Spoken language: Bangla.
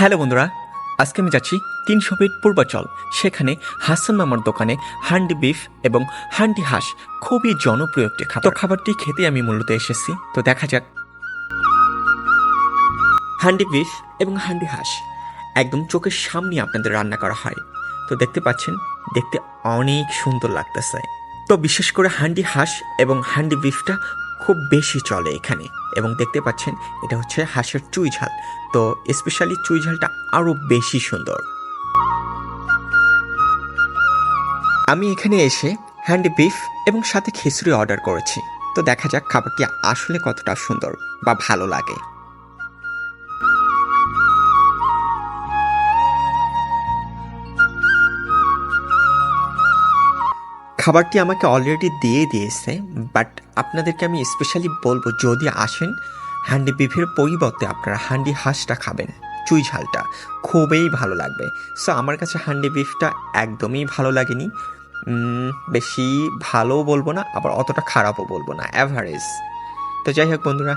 হ্যালো বন্ধুরা, আজকে আমি যাচ্ছি তিনশো ফিট পূর্বাচল। সেখানে হাসান মামার দোকানে হান্ডি বিফ এবং হান্ডি হাঁস খুবই জনপ্রিয় একটি খাবার। খাবারটি খেতে আমি মূলত এসেছি, তো দেখা যাক। হান্ডি বিফ এবং হান্ডি হাঁস একদম চোখের সামনে আপনাদের রান্না করা হয়। তো দেখতে পাচ্ছেন, দেখতে অনেক সুন্দর লাগতেছে। তো বিশেষ করে হান্ডি হাঁস এবং হান্ডি বিফটা খুব বেশি চলে এখানে। এবং দেখতে পাচ্ছেন এটা হচ্ছে হাঁসের চুই ঝাল। তো স্পেশালি চুই ঝালটা আরও বেশি সুন্দর। আমি এখানে এসে হ্যান্ড বিফ এবং সাথে খিচুড়ি অর্ডার করেছি। তো দেখা যাক খাবারটি আসলে কতটা সুন্দর বা ভালো লাগে। খাবারটি আমাকে অলরেডি দিয়ে দিয়েছে বাট আপনাদেরকে আমি স্পেশালি বলব, যদি আসেন হ্যান্ডি বিফের পরিবর্তে আপনারা হান্ডি হাঁসটা খাবেন, চুই ঝালটা, খুবই ভালো লাগবে। সো আমার কাছে হান্ডি বিফটা একদমই ভালো লাগেনি। বেশি ভালোও বলব না, আবার অতটা খারাপও বলব না অ্যাভারেজ তো যাই হোক বন্ধুরা